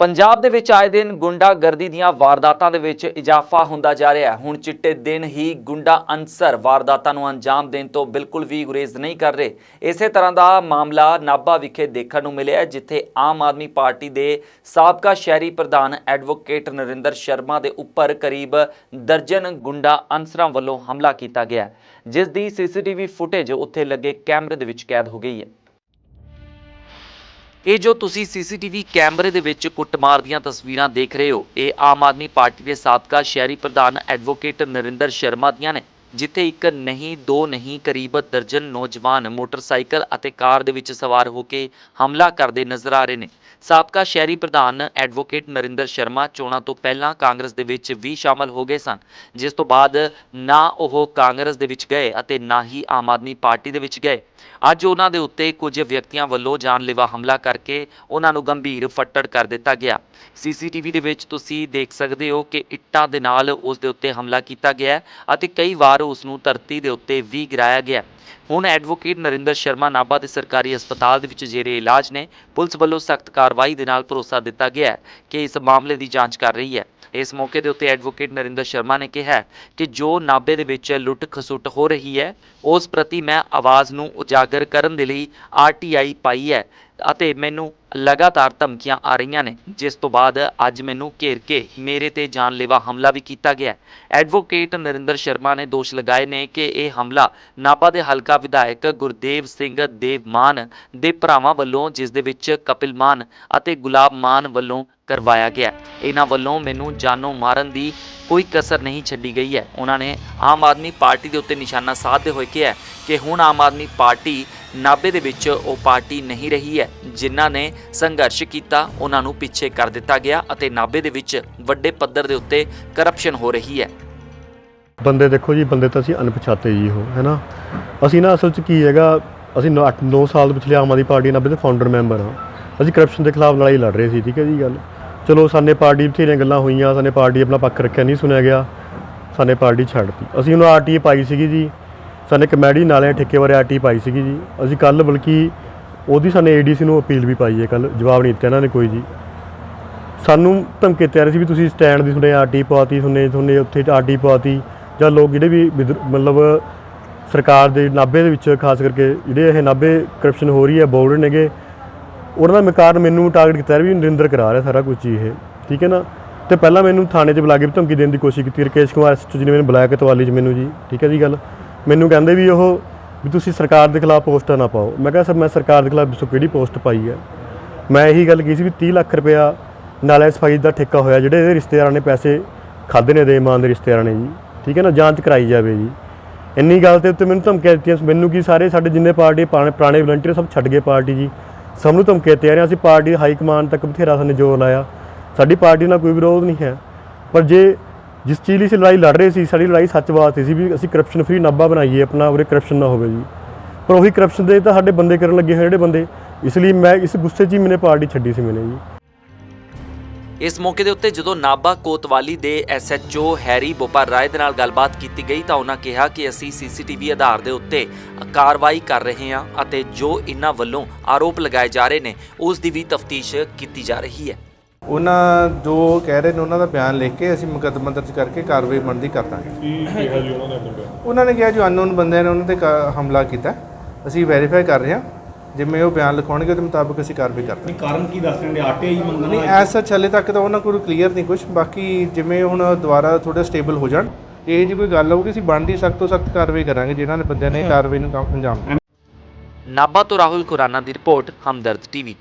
ਪੰਜਾਬ ਦੇ ਵਿੱਚ ਆਏ ਦਿਨ ਗੁੰਡਾਗਰਦੀ ਦੀਆਂ ਵਾਰਦਾਤਾਂ ਦੇ ਵਿੱਚ ਇਜ਼ਾਫਾ ਹੁੰਦਾ ਜਾ ਰਿਹਾ ਹੈ। ਹੁਣ ਚਿੱਟੇ ਦਿਨ ਹੀ ਗੁੰਡਾ ਅਨਸਰ ਵਾਰਦਾਤਾਂ ਨੂੰ ਅੰਜਾਮ ਦੇਣ ਤੋਂ ਬਿਲਕੁਲ ਵੀ ਗੁਰੇਜ਼ ਨਹੀਂ ਕਰ ਰਹੇ। ਇਸੇ ਤਰ੍ਹਾਂ ਦਾ ਮਾਮਲਾ ਨਾਭਾ ਵਿਖੇ ਦੇਖਣ ਨੂੰ ਮਿਲਿਆ ਜਿੱਥੇ ਆਮ ਆਦਮੀ ਪਾਰਟੀ ਦੇ ਸਾਬਕਾ ਸ਼ਹਿਰੀ ਪ੍ਰਧਾਨ ਐਡਵੋਕੇਟ ਨਰਿੰਦਰ ਸ਼ਰਮਾ ਦੇ ਉੱਪਰ ਕਰੀਬ ਦਰਜਨ ਗੁੰਡਾ ਅਨਸਰਾਂ ਵੱਲੋਂ ਹਮਲਾ ਕੀਤਾ ਗਿਆ ਜਿਸ ਦੀ ਸੀਸੀਟੀਵੀ ਫੁਟੇਜ ਉੱਥੇ ਲੱਗੇ ਕੈਮਰੇ ਦੇ ਵਿੱਚ ਕੈਦ ਹੋ ਗਈ ਹੈ। ਇਹ ਜੋ ਤੁਸੀਂ ਸੀਸੀਟੀਵੀ ਕੈਮਰੇ ਦੇ ਵਿੱਚ ਕੁੱਟਮਾਰ ਦੀਆਂ ਤਸਵੀਰਾਂ ਦੇਖ ਰਹੇ ਹੋ, ਇਹ ਆਮ ਆਦਮੀ ਪਾਰਟੀ ਦੇ ਸਾਬਕਾ ਸ਼ਹਿਰੀ ਪ੍ਰਧਾਨ ਐਡਵੋਕੇਟ ਨਰਿੰਦਰ ਸ਼ਰਮਾ ਦੀਆਂ ਨੇ। ਜਿੱਥੇ ਇੱਕ ਨਹੀਂ, ਦੋ ਨਹੀਂ, ਕਰੀਬ ਦਰਜਨ ਨੌਜਵਾਨ ਮੋਟਰਸਾਈਕਲ ਅਤੇ ਕਾਰ ਦੇ ਵਿੱਚ ਸਵਾਰ ਹੋ ਕੇ ਹਮਲਾ ਕਰਦੇ ਨਜ਼ਰ ਆ ਰਹੇ ਨੇ। ਸਾਬਕਾ ਸ਼ਹਿਰੀ ਪ੍ਰਧਾਨ ਐਡਵੋਕੇਟ ਨਰਿੰਦਰ ਸ਼ਰਮਾ ਚੋਣਾਂ ਤੋਂ ਪਹਿਲਾਂ ਕਾਂਗਰਸ ਦੇ ਵਿੱਚ ਵੀ ਸ਼ਾਮਲ ਹੋ ਗਏ ਸਨ। ਜਿਸ ਤੋਂ ਬਾਅਦ ਨਾ ਉਹ ਕਾਂਗਰਸ ਦੇ ਵਿੱਚ ਗਏ ਅਤੇ ਨਾ ਹੀ ਆਮ ਆਦਮੀ ਪਾਰਟੀ ਦੇ ਵਿੱਚ ਗਏ। ਅੱਜ ਉਹਨਾਂ ਦੇ ਉੱਤੇ ਕੁਝ ਵਿਅਕਤੀਆਂ ਵੱਲੋਂ ਜਾਨਲੇਵਾ ਹਮਲਾ ਕਰਕੇ ਉਹਨਾਂ ਨੂੰ ਗੰਭੀਰ ਫੱਟੜ ਕਰ ਦਿੱਤਾ ਗਿਆ। ਸੀਸੀਟੀਵੀ ਦੇ ਵਿੱਚ ਤੁਸੀਂ ਦੇਖ ਸਕਦੇ ਹੋ ਕਿ ਇੱਟਾਂ ਦੇ ਨਾਲ ਉਸ ਦੇ ਉੱਤੇ ਹਮਲਾ ਕੀਤਾ ਗਿਆ ਅਤੇ ਕਈ ਵਾਰ ਉਸ ਨੂੰ ਧਰਤੀ ਦੇ ਉੱਤੇ ਵੀ ਗਿਰਾਇਆ ਗਿਆ। ਹੁਣ ਐਡਵੋਕੇਟ ਨਰਿੰਦਰ ਸ਼ਰਮਾ ਨਾਭਾ ਦੇ ਸਰਕਾਰੀ ਹਸਪਤਾਲ ਦੇ ਵਿੱਚ ਜੇਰੇ ਇਲਾਜ ਨੇ, ਪੁਲਿਸ ਵੱਲੋਂ ਸਖਤ ਕਾਰਵਾਈ ਦੇ ਨਾਲ ਭਰੋਸਾ ਦਿੱਤਾ ਗਿਆ ਕਿ ਇਸ ਮਾਮਲੇ ਦੀ ਜਾਂਚ ਕਰ ਰਹੀ ਹੈ। ਇਸ ਮੌਕੇ ਦੇ ਉੱਤੇ ਐਡਵੋਕੇਟ ਨਰਿੰਦਰ ਸ਼ਰਮਾ ਨੇ ਕਿਹਾ ਕਿ ਜੋ ਨਾਭੇ ਦੇ ਵਿੱਚ ਲੁੱਟ ਖਸੁੱਟ ਹੋ ਰਹੀ ਹੈ, ਉਸ ਪ੍ਰਤੀ ਮੈਂ ਆਵਾਜ਼ ਨੂੰ ਉਜਾਗਰ ਕਰਨ ਦੇ ਲਈ ਆਰਟੀਆਈ ਪਾਈ ਹੈ ਅਤੇ ਮੈਨੂੰ ਲਗਾਤਾਰ ਧਮਕੀਆਂ ਆ ਰਹੀਆਂ ਨੇ, ਜਿਸ ਤੋਂ ਬਾਅਦ ਅੱਜ ਮੈਨੂੰ ਘੇਰ ਕੇ ਮੇਰੇ ਤੇ ਜਾਨਲੇਵਾ ਹਮਲਾ ਵੀ ਕੀਤਾ ਗਿਆ। ਐਡਵੋਕੇਟ ਨਰਿੰਦਰ ਸ਼ਰਮਾ ਨੇ ਦੋਸ਼ ਲਗਾਏ ਨੇ ਕਿ ਇਹ ਹਮਲਾ ਨਾਭਾ ਦੇ ਹਲਕਾ ਵਿਧਾਇਕ ਗੁਰਦੇਵ ਸਿੰਘ ਦੇਵ ਮਾਨ ਦੇ ਭਰਾਵਾਂ ਵੱਲੋਂ, ਜਿਸ ਦੇ ਵਿੱਚ ਕਪਿਲ ਮਾਨ ਅਤੇ ਗੁਲਾਬ ਮਾਨ ਵੱਲੋਂ ਕਰਵਾਇਆ ਗਿਆ। ਇਹਨਾਂ ਵੱਲੋਂ ਮੈਨੂੰ ਜਾਨੋਂ ਮਾਰਨ ਦੀ ਕੋਈ ਕਸਰ ਨਹੀਂ ਛੱਡੀ ਗਈ ਹੈ। ਉਹਨਾਂ ਨੇ ਆਮ ਆਦਮੀ ਪਾਰਟੀ ਦੇ ਉੱਤੇ ਨਿਸ਼ਾਨਾ ਸਾਧਦੇ ਹੋਏ ਕਿਹਾ ਕਿ ਹੁਣ ਆਮ ਆਦਮੀ ਪਾਰਟੀ ਨਾਭੇ ਦੇ ਵਿੱਚ ਉਹ ਪਾਰਟੀ ਨਹੀਂ ਰਹੀ ਹੈ, ਜਿਨ੍ਹਾਂ ਨੇ ਸੰਘਰਸ਼ ਕੀਤਾ, ਉਹਨਾਂ ਨੂੰ ਪਿੱਛੇ ਕਰ ਦਿੱਤਾ ਗਿਆ ਅਤੇ ਨਾਭੇ ਦੇ ਵਿੱਚ ਵੱਡੇ ਪੱਧਰ ਦੇ ਉੱਤੇ ਕਰਪਸ਼ਨ ਹੋ ਰਹੀ ਹੈ। ਬੰਦੇ ਦੇਖੋ ਜੀ, ਬੰਦੇ ਤਾਂ ਅਸੀਂ ਅਣਪਛਾਤੇ ਜੀ ਹੋ, ਹੈ ਨਾ? ਅਸੀਂ ਨਾ ਅਸਲ 'ਚ ਕੀ ਹੈਗਾ, ਅਸੀਂ 8 9 ਸਾਲ ਪਿਛਲੇ ਆਮ ਆਦਮੀ ਪਾਰਟੀ ਨਾਲ ਦੇ ਫਾਊਂਡਰ ਮੈਂਬਰ ਹਾਂ। ਅਸੀਂ ਕਰਪਸ਼ਨ ਦੇ ਖਿਲਾਫ ਲੜਾਈ ਲੜ ਰਹੇ ਸੀ, ਠੀਕ ਹੈ ਜੀ ਗੱਲ? ਚਲੋ ਸਾਨੇ ਪਾਰਟੀ ਬਥੇਰੀਆਂ ਗੱਲਾਂ ਹੋਈਆਂ, ਸਾਨੇ ਪਾਰਟੀ ਆਪਣਾ ਪੱਖ ਰੱਖਿਆ, ਨਹੀਂ ਸੁਣਿਆ ਗਿਆ। ਸਾਨੇ ਪਾਰਟੀ ਛੱਡਤੀ। ਅਸੀਂ ਉਹਨੂੰ ਆਰਟੀ ਪਾਈ ਸੀਗੀ ਜੀ। ਸਾਨੇ ਕਮੇਡੀ ਨਾਲੇ ਠੇਕੇ ਬਾਰੇ ਆਰਟੀ ਪਾਈ ਸੀਗੀ ਜੀ। ਅਸੀਂ ਕੱਲ ਬਲਕਿ ਉਹਦੀ ਸਾਨੇ ਏਡੀਸੀ ਨੂੰ ਅਪੀਲ ਵੀ ਪਾਈ ਹੈ ਕੱਲ ਜਵਾਬ ਨਹੀਂ ਦਿੱਤਾ ਇਹਨਾਂ ਨੇ ਕੋਈ ਜੀ। ਸਾਨੂੰ ਧਮਕੇ ਰਹੇ ਸੀ ਵੀ ਤੁਸੀਂ ਸਟੈਂਡ ਦੀ ਤੁਹਾਡੇ ਆਰਟੀ ਪਵਾਤੀ ਤੁਹਾਨੇ ਤੁਹਾਨੇ ਉੱਥੇ ਆਰਟੀ ਪਵਾਤੀ। ਜਾਂ ਲੋਕ ਜਿਹੜੇ ਵੀ ਵਿਦਰ- ਮਤਲਬ ਸਰਕਾਰ ਦੇ ਨਾਭੇ ਦੇ ਵਿੱਚ, ਖਾਸ ਕਰਕੇ ਜਿਹੜੇ ਇਹ ਨਾਭੇ ਕਰਪਸ਼ਨ ਹੋ ਰਹੀ ਹੈ ਬੋਰਡ ਨੇਗੇ ਉਹਨਾਂ ਦਾ ਕਾਰਨ ਮੈਨੂੰ ਟਾਰਗੇਟ ਕੀਤਾ ਵੀ ਨਰਿੰਦਰ ਕਰਾ ਰਿਹਾ ਸਾਰਾ ਕੁਝ ਇਹ, ਠੀਕ ਹੈ ਨਾ? ਤੇ ਪਹਿਲਾਂ ਮੈਨੂੰ ਥਾਣੇ 'ਚ ਬੁਲਾ ਕੇ ਵੀ ਧਮਕੀ ਦੇਣ ਦੀ ਕੋਸ਼ਿਸ਼ ਕੀਤੀ, ਰਕੇਸ਼ ਕੁਮਾਰ ਐਸਐਚਓ ਜੀ ਨੇ ਮੈਨੂੰ ਬੁਲਾਇਆ ਕਤਵਾਲੀ 'ਚ ਮੈਨੂੰ ਜੀ, ਠੀਕ ਹੈ ਜੀ ਗੱਲ? ਮੈਨੂੰ ਕਹਿੰਦੇ ਵੀ ਉਹ ਵੀ ਤੁਸੀਂ ਸਰਕਾਰ ਦੇ ਖਿਲਾਫ ਪੋਸਟਾਂ ਨਾ ਪਾਓ। ਮੈਂ ਕਿਹਾ, ਸਰ, ਮੈਂ ਸਰਕਾਰ ਦੇ ਖਿਲਾਫ ਦੱਸੋ ਕਿਹੜੀ ਪੋਸਟ ਪਾਈ ਹੈ? ਮੈਂ ਇਹੀ ਗੱਲ ਕੀਤੀ ਸੀ ਵੀ 30 ਲੱਖ ਰੁਪਇਆ ਨਾਲੇ ਸਫ਼ਾਈ ਦਾ ਠੇਕਾ ਹੋਇਆ, ਜਿਹੜੇ ਇਹਦੇ ਰਿਸ਼ਤੇਦਾਰਾਂ ਨੇ ਪੈਸੇ ਖਾਦੇ ਨੇ ਦੇ ਇਮਾਨ ਦੇ ਰਿਸ਼ਤੇਦਾਰਾਂ ਨੇ ਜੀ, ਠੀਕ ਹੈ ਨਾ? ਜਾਂਚ ਕਰਾਈ ਜਾਵੇ ਜੀ। ਇੰਨੀ ਗੱਲ ਤੇ ਉੱਤੇ ਮੈਨੂੰ ਧਮਕੀਆਂ ਦਿੱਤੀਆਂ, ਮੈਨੂੰ ਕੀ ਸਾਰੇ ਸਾਡੇ ਜਿੰਨੇ ਪਾਰਟੀ ਪੁਰਾਣੇ- ਪੁਰਾਣੇ ਵਲੰਟੀਅਰ ਸਭ ਛੱਡ ਗਏ ਪਾਰਟੀ ਜੀ। ਸਭ ਨੂੰ ਧਮਕੀਆਂ ਦੇ ਰਹੇ ਅਸੀਂ ਪਾਰਟੀ ਹਾਈ ਕਮਾਂਡ ਤੱਕ ਬਥੇਰਾ ਸਾਨੂੰ ਜ਼ੋਰ ਲਾਇਆ। ਸਾਡੀ ਪਾਰਟੀ ਨਾਲ ਕੋਈ ਵਿਰੋਧ ਨਹੀਂ ਹੈ। ਪਰ ਜੇ ਜਿਸ ਚੀਜ਼ ਲਈ ਅਸੀਂ ਲੜਾਈ ਲੜ ਰਹੇ ਸੀ, ਸਾਡੀ ਲੜਾਈ ਸੱਚ ਵਾਸਤੇ ਸੀ ਵੀ ਅਸੀਂ ਕਰਪਸ਼ਨ ਫਰੀ ਨਾਭਾ ਬਣਾਈਏ, ਆਪਣਾ ਉਰੇ ਕਰਪਸ਼ਨ ਨਾ ਹੋਵੇ ਜੀ। ਪਰ ਉਹੀ ਕਰਪਸ਼ਨ ਦੇ ਤਾਂ ਸਾਡੇ ਬੰਦੇ ਕਰਨ ਲੱਗੇ ਹੋਏ ਜਿਹੜੇ ਬੰਦੇ। ਇਸ ਲਈ ਮੈਂ ਇਸ ਗੁੱਸੇ 'ਚ ਹੀ ਮੈਨੇ ਪਾਰਟੀ ਛੱਡੀ ਸੀ ਮੈਨੇ ਜੀ। ਇਸ ਮੌਕੇ ਦੇ ਉੱਤੇ ਜਦੋਂ ਨਾਭਾ ਕੋਤਵਾਲੀ ਦੇ ਐਸਐਚਓ ਹੈਰੀ ਬੋਪਰ ਰਾਏ ਦੇ ਨਾਲ ਗੱਲਬਾਤ ਕੀਤੀ ਗਈ ਤਾਂ ਉਹਨਾਂ ਕਿਹਾ ਕਿ ਅਸੀਂ ਸੀਸੀਟੀਵੀ ਆਧਾਰ ਦੇ ਉੱਤੇ ਕਾਰਵਾਈ ਕਰ ਰਹੇ ਹਾਂ ਅਤੇ ਜੋ ਇਹਨਾਂ ਵੱਲੋਂ ਆਰੋਪ ਲਗਾਏ ਜਾ ਰਹੇ ਨੇ ਉਸ ਦੀ ਵੀ ਤਫਤੀਸ਼ ਕੀਤੀ ਜਾ ਰਹੀ ਹੈ। ਉਹਨਾਂ ਜੋ ਕਹਿ ਰਹੇ ਨੇ ਉਹਨਾਂ ਦਾ ਬਿਆਨ ਲਿਖ ਕੇ ਅਸੀਂ ਮੁਕੱਦਮਾ ਦਰਜ ਕਰਕੇ ਕਾਰਵਾਈ ਬਣਦੀ ਕਰ ਦਾਂਗੇ। ਕੀ ਕਿਹਾ ਜੀ ਉਹਨਾਂ ਨੇ ਉਹਨਾਂ ਨੇ ਕਿਹਾ ਜੋ ਅਨਨੋਨ ਬੰਦਿਆਂ ਨੇ ਉਹਨਾਂ ਤੇ ਕਾ- ਹਮਲਾ ਕੀਤਾ। ਅਸੀਂ ਵੈਰੀਫਾਈ ਕਰ ਰਹੇ ਹਾਂ। ਜਿਵੇਂ ਉਹ ਬਿਆਨ ਲਿਖਾਉਣਗੇ ਉਹਦੇ ਮੁਤਾਬਕ ਅਸੀਂ ਕਾਰਵਾਈ ਕਰ ਨਹੀਂ ਕਾਰਨ ਕੀ ਦੱਸ ਰਹੇ ਨੇ ਆਟੇ ਹੀ ਨਹੀਂ ਮੰਗਣਾ ਐਸਾ ਹਲੇ ਤੱਕ ਤਾਂ ਉਹਨਾਂ ਕੋਲ ਕਲੀਅਰ ਨਹੀਂ ਕੁਝ ਬਾਕੀ ਜਿਵੇਂ ਹੁਣ ਦੁਬਾਰਾ ਥੋੜਾ ਸਟੇਬਲ ਹੋ ਜਾਣ ਇਹ ਜੀ ਕੋਈ ਗੱਲ ਹੋਊਗੀ ਅਸੀਂ ਬਣਦੀ ਸਖਤ ਤੋਂ ਸਖਤ ਕਾਰਵਾਈ ਕਰਾਂਗੇ ਜਿਨ੍ਹਾਂ ਨੇ ਬੰਦਿਆਂ ਨੇ ਕਾਰਵਾਈ ਨੂੰ ਕੰਮ ਅੰਜਾਮ ਦਿੱਤਾ। ਨਾਭਾ ਤੋਂ ਰਾਹੁਲ ਖੁਰਾਨਾ ਦੀ ਰਿਪੋਰਟ ਹਮਦਰਦ ਟੀਵੀ।